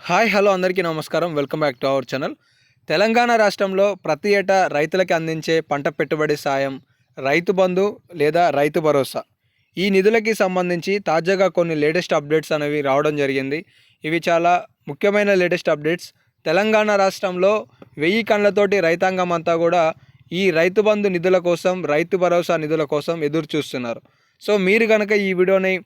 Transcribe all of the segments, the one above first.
Hi hello అందరికీ నమస్కారం. Welcome back to our channel. Telangana రాష్ట్రంలో ప్రతి ఏటా రైతులకి అందించే పంట పెట్టుబడి సాయం రైతు బంధు లేదా రైతు భరోసా. ఈ నిధులకి సంబంధించి తాజాగా కొన్ని లేటెస్ట్ అప్డేట్స్ అనేవి రావడం జరిగింది. ఇవి చాలా ముఖ్యమైన లేటెస్ట్ అప్డేట్స్. తెలంగాణ రాష్ట్రంలో వెయ్యి కళ్ళతోటి రైతాంగం అంతా కూడా ఈ రైతు బంధు నిధుల కోసం రైతు భరోసా నిధుల కోసం ఎదురు చూస్తున్నారు సో మీరు కనుక ఈ వీడియోని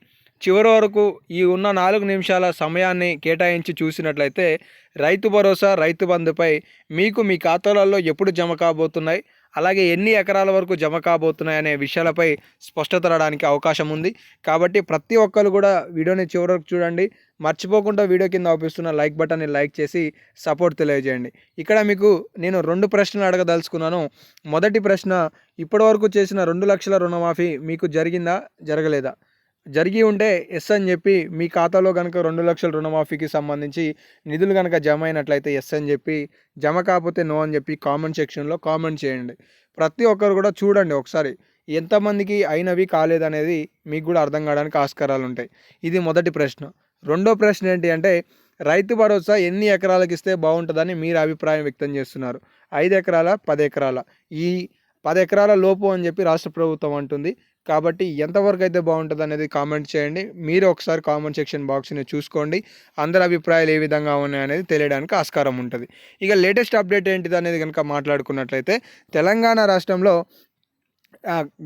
చివరి వరకు ఈ ఉన్న నాలుగు నిమిషాల సమయాన్ని కేటాయించి చూసినట్లయితే రైతు భరోసా రైతు బంధుపై మీకు మీ ఖాతాలలో ఎప్పుడు జమ కాబోతున్నాయి? అలాగే ఎన్ని ఎకరాల వరకు జమ కాబోతున్నాయి అనే విషయాలపై స్పష్టత రావడానికి అవకాశం ఉంది. కాబట్టి ప్రతి ఒక్కరు కూడా వీడియోని చివరి వరకు చూడండి. మర్చిపోకుండా వీడియో కింద ఆపిస్తున్న లైక్ బటన్ని లైక్ చేసి సపోర్ట్ తెలియజేయండి. ఇక్కడ మీకు నేను రెండు ప్రశ్నలు అడగదలుచుకున్నాను. మొదటి ప్రశ్న ఇప్పటివరకు చేసిన రెండు లక్షల రుణమాఫీ మీకు జరిగిందా? జరగలేదా? జరిగి ఉంటే ఎస్ అని చెప్పి మీ ఖాతాలో కనుక రెండు లక్షల రుణమాఫీకి సంబంధించి నిధులు కనుక జమ అయినట్లయితే ఎస్ అని చెప్పి జమ కాకపోతే నో అని చెప్పి కామెంట్ సెక్షన్లో కామెంట్ చేయండి. ప్రతి ఒక్కరు కూడా చూడండి ఒకసారి ఎంతమందికి అయినవి కాలేదనేది మీకు కూడా అర్థం కావడానికి ఆస్కారాలు ఉంటాయి. ఇది మొదటి ప్రశ్న. రెండో ప్రశ్న ఏంటి అంటే రైతు భరోసా ఎన్ని ఎకరాలకు ఇస్తే బాగుంటుందని మీరు అభిప్రాయం వ్యక్తం చేస్తున్నారు. ఐదు ఎకరాల పది ఎకరాల? ఈ పది ఎకరాల లోపు అని చెప్పి రాష్ట్ర ప్రభుత్వం అంటుంది. కాబట్టి ఎంతవరకు అయితే బాగుంటుంది అనేది కామెంట్ చేయండి. మీరు ఒకసారి కామెంట్ సెక్షన్ బాక్స్ని చూసుకోండి. అందరి అభిప్రాయాలు ఏ విధంగా ఉన్నాయి అనేది తెలియడానికి ఆస్కారం ఉంటుంది. ఇక లేటెస్ట్ అప్డేట్ ఏంటిది అనేది కనుక మాట్లాడుకున్నట్లయితే తెలంగాణ రాష్ట్రంలో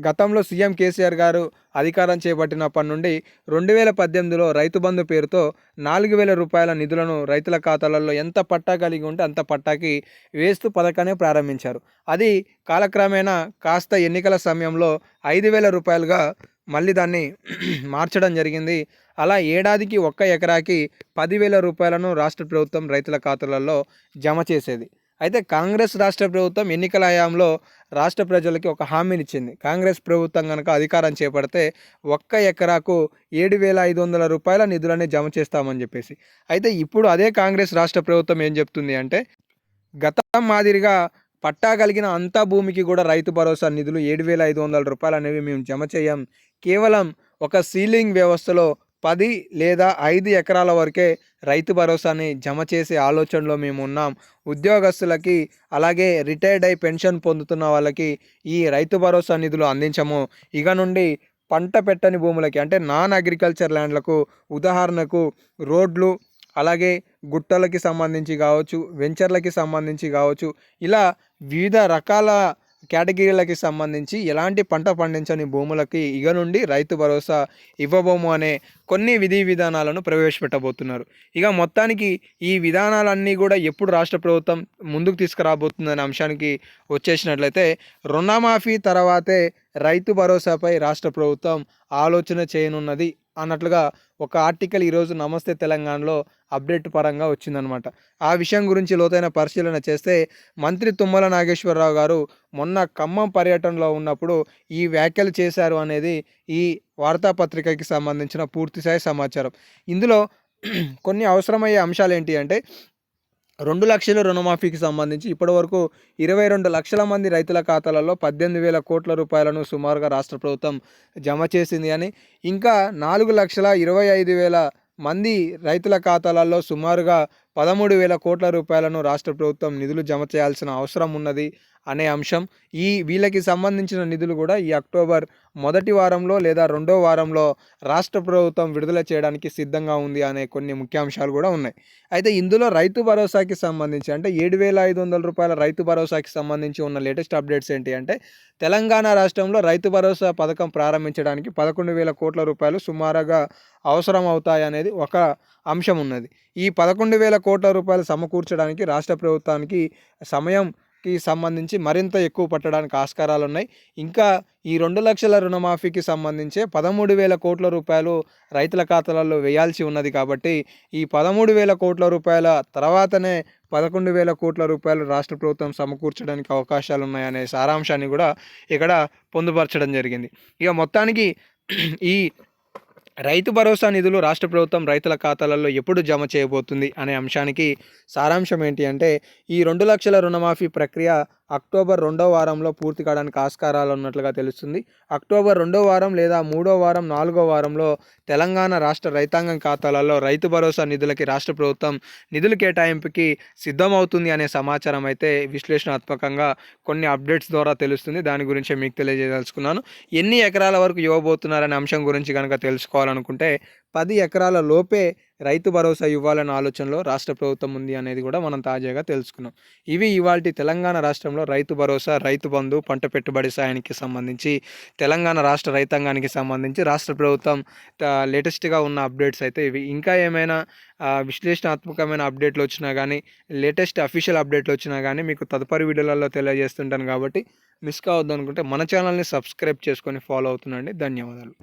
గతంలో సీఎం కేసీఆర్ గారు అధికారం చేపట్టినప్పటి నుండి రెండు వేల పద్దెనిమిదిలో రైతు బంధు పేరుతో నాలుగు వేల రూపాయల నిధులను రైతుల ఖాతాలలో ఎంత పట్టా కలిగి ఉంటే అంత పట్టాకి వేస్తూ పథకాన్ని ప్రారంభించారు. అది కాలక్రమేణా కాస్త ఎన్నికల సమయంలో ఐదు వేల రూపాయలుగా మళ్ళీ దాన్ని మార్చడం జరిగింది. అలా ఏడాదికి ఒక్క ఎకరాకి పదివేల రూపాయలను రాష్ట్ర ప్రభుత్వం రైతుల ఖాతాలలో జమ చేసేది. అయితే కాంగ్రెస్ రాష్ట్ర ప్రభుత్వం ఎన్నికల హయాంలో రాష్ట్ర ప్రజలకి ఒక హామీనిచ్చింది. కాంగ్రెస్ ప్రభుత్వం కనుక అధికారం చేపడితే ఒక్క ఎకరాకు ఏడు వేల ఐదు వందల రూపాయల నిధులని జమ చేస్తామని చెప్పేసి. అయితే ఇప్పుడు అదే కాంగ్రెస్ రాష్ట్ర ప్రభుత్వం ఏం చెప్తుంది అంటే గతం మాదిరిగా పట్టా కలిగిన అంతా భూమికి కూడా రైతు భరోసా నిధులు ఏడు వేల ఐదు వందల రూపాయలు అనేవి మేము జమ చేయం. కేవలం ఒక సీలింగ్ వ్యవస్థలో పది లేదా ఐదు ఎకరాల వరకే రైతు భరోసాని జమ చేసే ఆలోచనలో మేము ఉన్నాం. ఉద్యోగస్తులకి అలాగే రిటైర్డ్ అయి పెన్షన్ పొందుతున్న వాళ్ళకి ఈ రైతు భరోసా నిధులు అందించము. ఇక నుండి పంట పెట్టని భూములకి అంటే నాన్ అగ్రికల్చర్ ల్యాండ్లకు ఉదాహరణకు రోడ్లు అలాగే గుట్టలకి సంబంధించి కావచ్చు వెంచర్లకి సంబంధించి కావచ్చు ఇలా వివిధ రకాల కేటగిరీలకి సంబంధించి ఎలాంటి పంట పండించని భూములకి ఇక నుండి రైతు భరోసా ఇవ్వబోము అనే కొన్ని విధి విధానాలను ప్రవేశపెట్టబోతున్నారు. ఇక మొత్తానికి ఈ విధానాలన్నీ కూడా ఎప్పుడు రాష్ట్ర ప్రభుత్వం ముందుకు తీసుకురాబోతుందనే అంశానికి వచ్చేసినట్లయితే రుణమాఫీ తర్వాతే రైతు భరోసాపై రాష్ట్ర ప్రభుత్వం ఆలోచన చేయనున్నది అన్నట్లుగా ఒక ఆర్టికల్ ఈరోజు నమస్తే తెలంగాణలో అప్డేట్ పరంగా వచ్చిందనమాట ఆ విషయం గురించి లోతైన పరిశీలన చేస్తే మంత్రి తుమ్మల నాగేశ్వరరావు గారు మొన్న ఖమ్మం పర్యటనలో ఉన్నప్పుడు ఈ వ్యాఖ్యలు చేశారు అనేది ఈ వార్తాపత్రికకి సంబంధించిన పూర్తిస్థాయి సమాచారం. ఇందులో కొన్ని అవసరమయ్యే అంశాలు ఏంటి అంటే రెండు లక్షల రుణమాఫీకి సంబంధించి ఇప్పటివరకు ఇరవై రెండు లక్షల మంది రైతుల ఖాతాలలో పద్దెనిమిది వేల కోట్ల రూపాయలను సుమారుగా రాష్ట్ర ప్రభుత్వం జమ చేసింది అని ఇంకా నాలుగు లక్షల ఇరవై ఐదు వేల మంది రైతుల ఖాతాలలో సుమారుగా పదమూడు వేల కోట్ల రూపాయలను రాష్ట్ర ప్రభుత్వం నిధులు జమ చేయాల్సిన అవసరం ఉన్నది. అనే అంశం. ఈ వీళ్ళకి సంబంధించిన నిధులు కూడా ఈ అక్టోబర్ మొదటి వారంలో లేదా రెండో వారంలో రాష్ట్ర ప్రభుత్వం విడుదల చేయడానికి సిద్ధంగా ఉంది అనే కొన్ని ముఖ్యాంశాలు కూడా ఉన్నాయి. అయితే ఇందులో రైతు భరోసాకి సంబంధించి అంటే ఏడు వేల ఐదు వందల రూపాయల రైతు భరోసాకి సంబంధించి ఉన్న లేటెస్ట్ అప్డేట్స్ ఏంటి అంటే తెలంగాణ రాష్ట్రంలో రైతు భరోసా పథకం ప్రారంభించడానికి పదకొండు వేల కోట్ల రూపాయలు సుమారుగా అవసరం అవుతాయి అనేది ఒక అంశం ఉన్నది. ఈ పదకొండు వేల కోట్ల రూపాయలు సమకూర్చడానికి రాష్ట్ర ప్రభుత్వానికి సమయం కి సంబంధించి మరింత ఎక్కువ పట్టడానికి ఆస్కారాలు ఉన్నాయి ఇంకా ఈ రెండు లక్షల రుణమాఫీకి సంబంధించి పదమూడు వేల కోట్ల రూపాయలు రైతుల ఖాతాలలో వేయాల్సి ఉన్నది కాబట్టి ఈ పదమూడు వేల కోట్ల రూపాయల తర్వాతనే పదకొండు వేల కోట్ల రూపాయలు రాష్ట్ర ప్రభుత్వం సమకూర్చడానికి అవకాశాలు ఉన్నాయనే సారాంశాన్ని కూడా ఇక్కడ పొందుపరచడం జరిగింది. ఇక మొత్తానికి ఈ రైతు భరోసా నిధులు రాష్ట్ర ప్రభుత్వం రైతుల ఖాతాలలో ఎప్పుడు జమ చేయబోతుంది అనే అంశానికి సారాంశం ఏంటి అంటే ఈ రెండు లక్షల రుణమాఫీ ప్రక్రియ అక్టోబర్ రెండో వారంలో పూర్తి కావడానికి ఆస్కారాలు ఉన్నట్లుగా తెలుస్తుంది. అక్టోబర్ రెండో వారం లేదా మూడో వారం నాలుగో వారంలో తెలంగాణ రాష్ట్ర రైతాంగం ఖాతాలలో రైతు భరోసా నిధులకి రాష్ట్ర ప్రభుత్వం నిధుల కేటాయింపుకి సిద్ధమవుతుంది అనే సమాచారం అయితే విశ్లేషణాత్మకంగా కొన్ని అప్డేట్స్ ద్వారా తెలుస్తుంది. దాని గురించి మీకు తెలియజేయదలుచుకున్నాను. ఎన్ని ఎకరాల వరకు ఇవ్వబోతున్నారనే అంశం గురించి కనుక తెలుసుకోవాలనుకుంటే పది ఎకరాల లోపే రైతు భరోసా ఇవ్వాలనే ఆలోచనలో రాష్ట్ర ప్రభుత్వం ఉంది అనేది కూడా మనం తాజాగా తెలుసుకున్నాం. ఇవి ఇవాళ తెలంగాణ రాష్ట్రంలో రైతు భరోసా రైతు బంధు పంట పెట్టుబడి సాయానికి సంబంధించి తెలంగాణ రాష్ట్ర రైతాంగానికి సంబంధించి రాష్ట్ర ప్రభుత్వం లేటెస్ట్గా ఉన్న అప్డేట్స్ అయితే ఇవి. ఇంకా ఏమైనా విశ్లేషణాత్మకమైన అప్డేట్లు వచ్చినా కానీ లేటెస్ట్ అఫీషియల్ అప్డేట్లు వచ్చినా కానీ మీకు తదుపరి వీడియోలలో తెలియజేస్తుంటాను కాబట్టి మిస్ కావద్దు అనుకుంటే మన ఛానల్ని సబ్స్క్రైబ్ చేసుకొని ఫాలో అవుతుండండి. ధన్యవాదాలు.